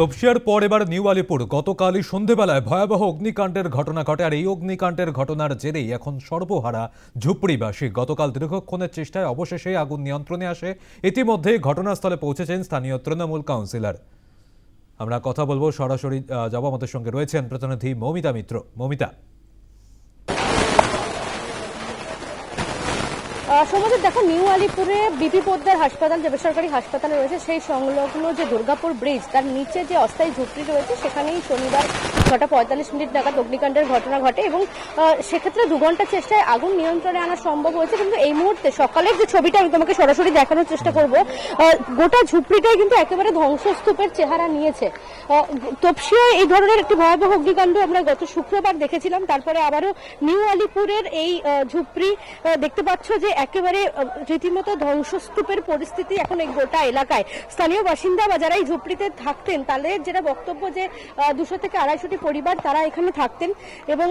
তপসিয়ার পর এবার নিউ আলিপুর। গতকালই সন্ধেবেলায় ভয়াবহ অগ্নিকাণ্ডের ঘটনা ঘটে, আর এই অগ্নিকাণ্ডের ঘটনার জেরেই এখন সর্বহারা ঝুপড়িবাসী। গতকাল দীর্ঘক্ষণের চেষ্টায় অবশেষে আগুন নিয়ন্ত্রণে আসে। ইতিমধ্যে ঘটনাস্থলে পৌঁছেছেন স্থানীয় তৃণমূল কাউন্সিলর। আমরা কথা বলব সরাসরি জবামতের আমাদের সঙ্গে রয়েছেন প্রতিনিধি মৌমিতা মিত্র। মৌমিতা। সমাজের দেখো, নিউ আলিপুরে বিপি পোদ্দার হাসপাতাল, যে বেসরকারি হাসপাতালে রয়েছে, সেই সংলগ্ন যে দুর্গাপুর ব্রিজ, তার নিচে যে অস্থায়ী ঝুপড়ি রয়েছে, সেখানেই শনিবার ছটা পঁয়তাল্লিশ মিনিট নাগাদ অগ্নিকাণ্ডের ঘটনা ঘটে এবং সেক্ষেত্রে দু ঘণ্টা চেষ্টায় আগুন নিয়ন্ত্রণে আনা সম্ভব হয়েছে, কিন্তু এই মুহূর্তে সকালের যে ছবিটা আমি তোমাকে সরাসরি দেখানোর চেষ্টা করব গোটা ঝুপড়িটাই কিন্তু একেবারে ধ্বংসস্তূপের চেহারা নিয়েছে। তপসিয়ায় এই ধরনের একটি ভয়াবহ অগ্নিকাণ্ড আমরা গত শুক্রবার দেখেছিলাম, তারপরে আবারও নিউ আলিপুরের এই ঝুপড়ি দেখতে পাচ্ছ যে একেবারে রীতিমতো ধ্বংসস্তূপের পরিস্থিতি এখন এই গোটা এলাকায়। স্থানীয় বাসিন্দা বা যারা এই ঝুপড়িতে থাকতেন, তাদের যেটা বক্তব্য যে দুশো থেকে আড়াইশোটি পরিবার তারা এখানে থাকতেন এবং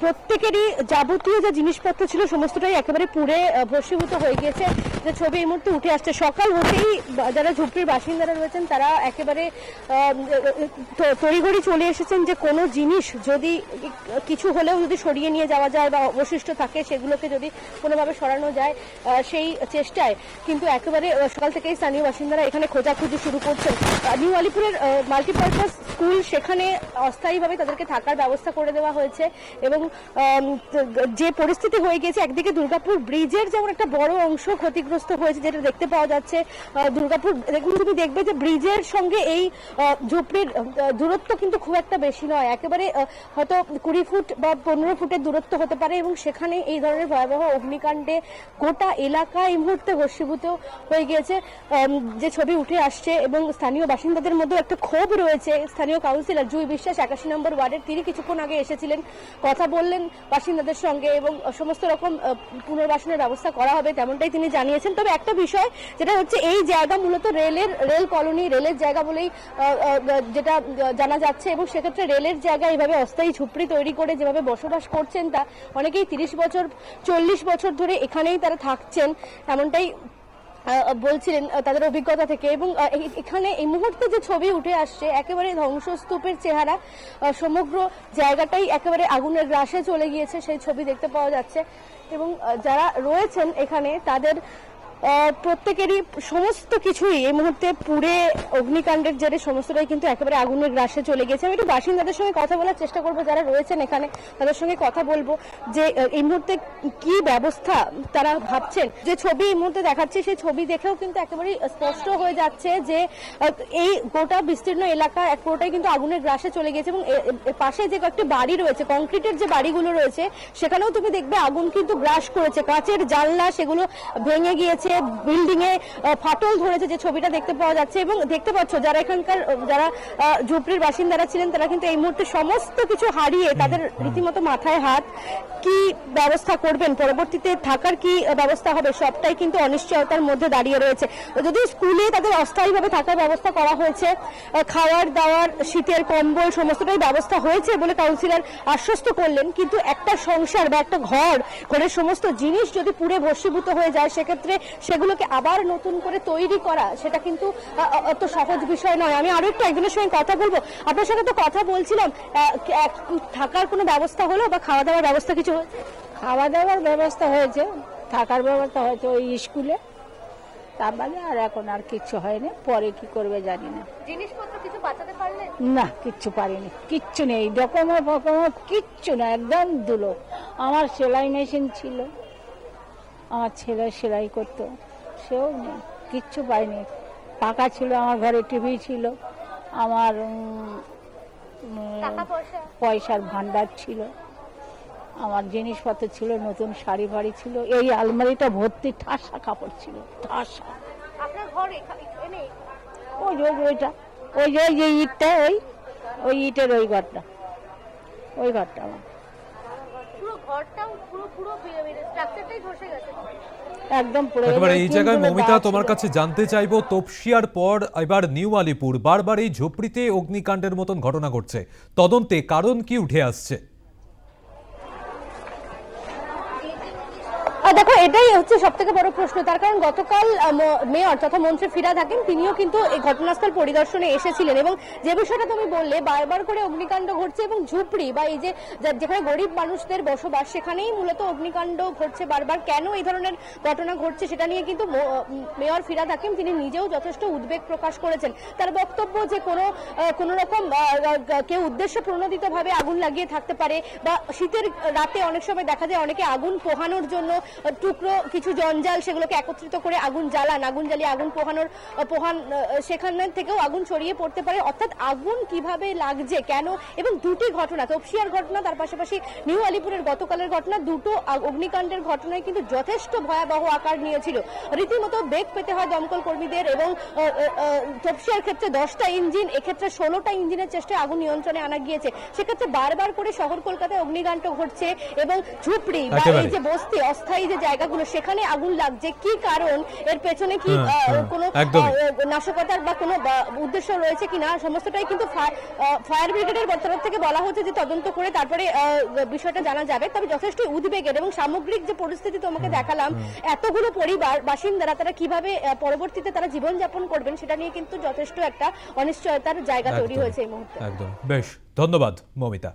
প্রত্যেকেরই যাবতীয় যে জিনিসপত্র ছিল সমস্তটাই একেবারে পুড়ে ভস্মীভূত হয়ে গিয়েছে। যে ছবি এই মুহূর্তে উঠে আসছে। সকাল হতেই যারা ঝুপড়ির বাসিন্দারা রয়েছেন, তারা একেবারে তড়িঘড়ি চলে এসেছেন যে, কোনো জিনিস যদি, কিছু হলেও যদি সরিয়ে নিয়ে যাওয়া যায় বা অবশিষ্ট থাকে, সেগুলোকে যদি কোনোভাবে সরানো যায় সেই চেষ্টায়। কিন্তু একেবারে সকাল থেকেই স্থানীয় বাসিন্দারা এখানে খোঁজাখুঁজি শুরু করছেন। নিউ আলিপুরের মাল্টিপারপাস স্কুল সেখানে অস্থায়ীভাবে তাদেরকে থাকার ব্যবস্থা করে দেওয়া হয়েছে এবং যে পরিস্থিতি হয়ে গেছে একদিকে দুর্গাপুর ব্রিজের যেমন একটা বড় অংশ ক্ষতিগ্রস্ত হয়েছে, যেটা দেখতে পাওয়া যাচ্ছে দুর্গাপুর দেখুন তুমি দেখবে যে ব্রিজের সঙ্গে এই ঝুপড়ির দূরত্ব কিন্তু খুব একটা বেশি নয়। একেবারে হয়তো কুড়ি ফুট বা পনেরো ফুটের দূরত্ব হতে পারে এবং সেখানে এই ধরনের ভয়াবহ অগ্নিকাণ্ডে গোটা এলাকা এই মুহূর্তে ভস্মীভূত হয়ে গিয়েছে। যে ছবি উঠে আসছে এবং স্থানীয় বাসিন্দাদের মধ্যে একটা ক্ষোভ রয়েছে। স্থানীয় কাউন্সিলর জুই বিশ্বাস একাশি নম্বর ওয়ার্ডের তিনি কিছুক্ষণ আগে এসেছিলেন। কথা বললেন বাসিন্দাদের সঙ্গে এবং সমস্ত রকম পুনর্বাসনের ব্যবস্থা করা হবে তেমনটাই তিনি জানিয়েছেন। তবে একটা বিষয় যেটা হচ্ছে, এই জায়গা মূলত রেলের, রেল কলোনি, রেলের জায়গা বলেই যেটা জানা যাচ্ছে এবং সেক্ষেত্রে রেলের জায়গা এইভাবে অস্থায়ী ঝুপড়ি তৈরি করে যেভাবে বসবাস করছেন তা অনেকেই তিরিশ বছর, চল্লিশ বছর ধরে এখানেই তারা থাকছেন, এমনটাই বলছিলেন তাদের অভিজ্ঞতা থেকে। এবং এখানে এই মুহূর্তে যে ছবি উঠে আসছে, একেবারে ধ্বংসস্তূপের চেহারা সমগ্র জায়গাটাই একেবারে আগুনের গ্রাসে চলে গিয়েছে, সেই ছবি দেখতে পাওয়া যাচ্ছে। এবং যারা রয়েছেন এখানে, তাদের প্রত্যেকেরই সমস্ত কিছুই এই মুহূর্তে পুড়ে অগ্নিকাণ্ডের জেরে সমস্তটাই কিন্তু একেবারে আগুনের গ্রাসে চলে গেছে। আমি একটু বাসিন্দাদের সঙ্গে কথা বলার চেষ্টা করব, যারা রয়েছেন এখানে, তাদের সঙ্গে কথা বলব যে এই মুহূর্তে কি ব্যবস্থা তারা ভাবছেন? যে ছবি এই মুহূর্তে দেখাচ্ছে, সেই ছবি দেখেও কিন্তু একেবারে স্পষ্ট হয়ে যাচ্ছে যে এই গোটা বিস্তীর্ণ এলাকা এক পুরোটাই কিন্তু আগুনের গ্রাসে চলে গেছে এবং পাশে যে কয়েকটি বাড়ি রয়েছে, কংক্রিটের যে বাড়িগুলো রয়েছে, সেখানেও তুমি দেখবে আগুন কিন্তু গ্রাস করেছে। কাঁচের জানলা সেগুলো ভেঙে গিয়েছে বিল্ডিং এ ফাটল ধরেছে যে ছবিটা দেখতে পাওয়া যাচ্ছে এবং দেখতে পাচ্ছ যারা এখানকার যারা ঝুপড়ির বাসিন্দারা ছিলেন তারা কিন্তু এই মুহূর্তে সমস্ত কিছু হারিয়ে তাদের রীতিমতো মাথায় হাত। কি ব্যবস্থা করবেন? পরবর্তীতে থাকার কি ব্যবস্থা হবে? সবটাই কিন্তু অনিশ্চয়তার মধ্যে দাঁড়িয়ে রয়েছে। যদি স্কুলে তাদের অস্থায়ীভাবে থাকার ব্যবস্থা করা হয়েছে খাওয়ার দাওয়ার শীতের কম্বল সমস্তটাই ব্যবস্থা হয়েছে বলে কাউন্সিলর আশ্বস্ত করলেন কিন্তু একটা সংসার বা একটা ঘর ঘরের সমস্ত জিনিস যদি পুড়ে ভস্মীভূত হয়ে যায় সেক্ষেত্রে সেগুলোকে আবার নতুন করে তৈরি করা সেটা কিন্তু অত সহজ বিষয় নয়। আমি আরও একটু একজনের সঙ্গে কথা বলব। আপনার সঙ্গে তো কথা বলছিলাম। থাকার কোনো ব্যবস্থা হলো বা খাওয়া দাওয়ার ব্যবস্থা কিছু হয়েছে? খাওয়া দাওয়ার ব্যবস্থা হয়েছে। থাকার ব্যবস্থা হয়েছে ওই স্কুলে। তার বাদে আর এখন আর কিচ্ছু হয়নি। পরে কি করবে জানি না। জিনিসপত্র কিছু বাঁচাতে পারলেন না কিচ্ছু পারিনি। কিচ্ছু নেই। ডকুমেন্ট ফকুমেন্ট কিচ্ছু না একদম দুলো আমার সেলাই মেশিন ছিল। আমার ছেলে সেলাই করতো। সেও কিচ্ছু পাইনি পাকা ছিল আমার ঘরে টিভি ছিল আমার পয়সার ভান্ডার ছিল। আমার জিনিসপত্র ছিল নতুন শাড়ি ফাড়ি ছিল এই আলমারিটা ভর্তি ঠাসা কাপড় ছিল ঠাসা। ওই যে ওই ওইটা। ওই যে ওই যে ইটটা ওই ওই ইটের ওই ঘরটা। ওই ঘরটা আমার। ঘরটাও পুরো পুরো স্ট্রাকচারটাই ধসে গেছে। একদম পুরো একেবারে এই জায়গায় মমিতা তোমার কাছে জানতে চাইব তপসিয়ার পর এবার নিউ আলিপুর বারবার এই ঝুপড়িতে অগ্নিকাণ্ডের মতন ঘটনা ঘটছে। তদন্তে কারণ কি উঠে আসছে? দেখো, এটাই হচ্ছে সব থেকে বড় প্রশ্ন। তার কারণ গতকাল মেয়র তথা মন্ত্রী ফিরা থাকেন তিনিও কিন্তু এই ঘটনাস্থল পরিদর্শনে এসেছিলেন এবং যে বিষয়টা তুমি বললে, বারবার করে অগ্নিকাণ্ড ঘটছে এবং ঝুপড়ি বা এই যে যেখানে গরিব মানুষদের বসবাস, সেখানেই মূলত অগ্নিকাণ্ড ঘটছে বারবার। কেন এই ধরনের ঘটনা ঘটছে সেটা নিয়ে কিন্তু মেয়র ফিরা থাকেন তিনি নিজেও যথেষ্ট উদ্বেগ প্রকাশ করেছেন। তার বক্তব্য যে কোনো কোনো রকম কেউ উদ্দেশ্য প্রণোদিত ভাবে আগুন লাগিয়ে থাকতে পারে বা শীতের রাতে অনেক সময় দেখা যায় অনেকে আগুন পোহানোর জন্য টুকরো কিছু জঞ্জাল সেগুলোকে একত্রিত করে আগুন জ্বালান। আগুন জ্বালিয়ে আগুন পোহানোর পোহান সেখানে থেকেও আগুন ছড়িয়ে পড়তে পারে। অর্থাৎ আগুন কীভাবে লাগছে কেন? এবং দুটি ঘটনা তপসিয়ার ঘটনা তার পাশাপাশি নিউ আলিপুরের গতকালের ঘটনা দুটো অগ্নিকাণ্ডের ঘটনায় কিন্তু যথেষ্ট ভয়াবহ আকার নিয়েছিল। রীতিমতো বেগ পেতে হয় দমকল কর্মীদের এবং তপসিয়ার ক্ষেত্রে দশটা ইঞ্জিন এক্ষেত্রে ষোলোটা ইঞ্জিনের চেষ্টায় আগুন নিয়ন্ত্রণে আনা গিয়েছে। সেক্ষেত্রে বারবার করে শহর কলকাতায় অগ্নিকাণ্ড ঘটছে এবং ঝুপড়ি বা এই যে বস্তি অস্থায়ী যে জায়গাগুলো সেখানে আগুন লাগছে কি কারণ? এর পেছনে কি হ্যাঁ, হ্যাঁ, কোনো নাশকতার বা কোনো উদ্দেশ্য রয়েছে কিনা? সমস্তটাই কিন্তু ফায়ার ব্রিগেডের তরফ থেকে বলা হচ্ছে যে তদন্ত করে তারপরে বিষয়টা জানা যাবে। তবে যথেষ্ট উদ্বেগের এবং সামগ্রিক যে পরিস্থিতি তোমাকে দেখালাম এতগুলো পরিবার বাসিন্দারা তারা কীভাবে পরবর্তীতে তারা জীবনযাপন করবেন সেটা নিয়ে কিন্তু যথেষ্ট একটা অনিশ্চয়তার জায়গা তৈরি হয়েছে এই মুহূর্তে। একদম বেশ ধন্যবাদ মমিতা।